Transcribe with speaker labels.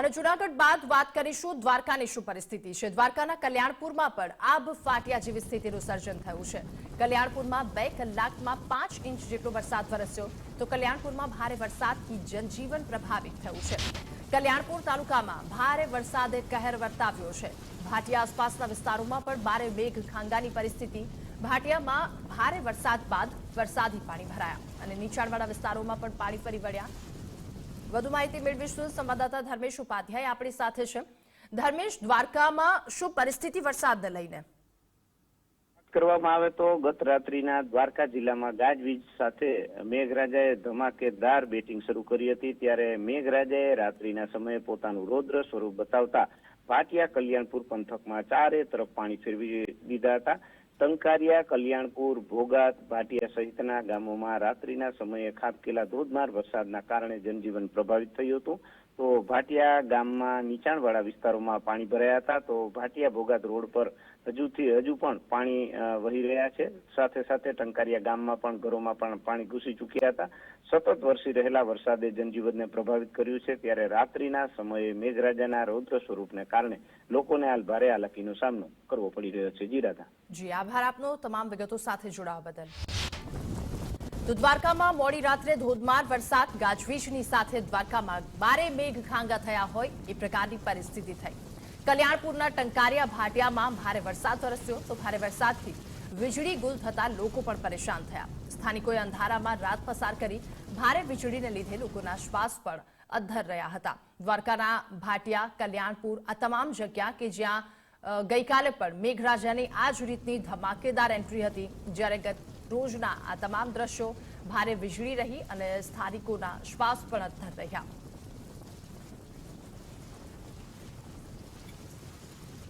Speaker 1: અને જુનાગઢ બાદ વાત કરીશું દ્વારકાની શું પરિસ્થિતિ છે? દ્વારકાના કલ્યાણપુરમાં પણ આબ ફાટ્યા જેવી સ્થિતિનું સર્જન થયું છે. કલ્યાણપુરમાં બે કલાકમાં પાંચ ઇંચ જેટલો વરસાદ વરસ્યો તો કલ્યાણપુરમાં ભારે વરસાદથી જનજીવન પ્રભાવિત થયું છે. કલ્યાણપુર તાલુકામાં ભારે વરસાદે કહેર વર્તાવ્યો છે. ભાટિયા આસપાસના વિસ્તારોમાં પણ ભારે મેઘ ખાંગાની પરિસ્થિતિ. ભાટિયામાં ભારે વરસાદ બાદ વરસાદી પાણી ભરાયા અને નીચાણવાળા વિસ્તારોમાં પણ પાણી ફરી વળ્યા. વધુ માહિતી મેળવીશું. સંવાદદાતા ધર્મેશ ઉપાધ્યાય આપણી સાથે છે. ધર્મેશ, દ્વારકામાં શું પરિસ્થિતિ વરસાદને લઈને?
Speaker 2: કરવામાં આવે તો ગત રાત્રિના દ્વારકા જિલ્લામાં ગાજવીજ સાથે મેઘરાજાએ ધમાકેદાર બેટિંગ શરૂ કરી હતી. ત્યારે મેઘરાજાએ રાત્રિના સમયે પોતાનું રૌદ્ર સ્વરૂપ બતાવતા ભાટિયા કલ્યાણપુર પંથકમાં ચારે તરફ પાણી ફેરવી દીધા હતા. ટંકારિયા કલ્યાણપુર, ભોગાત, ભાટિયા સહિતના ગામોમાં રાત્રિના સમયે ખાબકેલા ધોધમાર વરસાદના કારણે જનજીવન પ્રભાવિત થયું હતું. તો ભાટિયા ગામમાં નીચાણવાળા વિસ્તારોમાં પાણી ભરાયા હતા. તો ભાટિયા ભોગાત રોડ પર હજુથી હજુ પણ પાણી વહી રહ્યા છે. સાથે સાથે ટંકારિયા ગામમાં પણ ઘરોમાં પણ પાણી ઘૂસી ચૂક્યા હતા. સતત વરસી રહેલા વરસાદે જનજીવનને પ્રભાવિત કર્યું છે. ત્યારે રાત્રિના સમયે મેઘરાજાના રૌદ્ર સ્વરૂપને કારણે લોકોને હાલ ભારે હાલાકીનો સામનો કરવો પડી રહ્યો છે. જી રાધા.
Speaker 1: જી, આભાર આપનો. તમામ વિગતો સાથે જોડાવા બદલ. દ્વારકામાં મોડી રાત્રે ધોધમાર વરસાદ, ગાજવીજની સાથે દ્વારકામાં બારે મેઘ ખાંગા થયા હોય એ પ્રકારની પરિસ્થિતિ થઈ. કલ્યાણપુરના ટંકારિયા ભાટિયામાં ભારે વરસાદ વરસ્યો તો ભારે વરસાદથી વીજળી ગુલ થતા લોકો પણ પરેશાન થયા. સ્થાનિકોએ અંધારામાં રાત પસાર કરી ભારે વીજળીને લીધે લોકોના શ્વાસ પણ અધ્ધર રહ્યા હતા. દ્વારકાના ભાટિયા, કલ્યાણપુર આ તમામ જગ્યા કે જ્યાં ગઈકાલે પણ મેઘરાજાની આ જ રીતની ધમાકેદાર એન્ટ્રી હતી, જ્યારે ગત રોજના આ તમામ દ્રશ્યો ભારે વીજળી રહી અને સ્થાનિકોના શ્વાસ પણ અથર રહ્યા.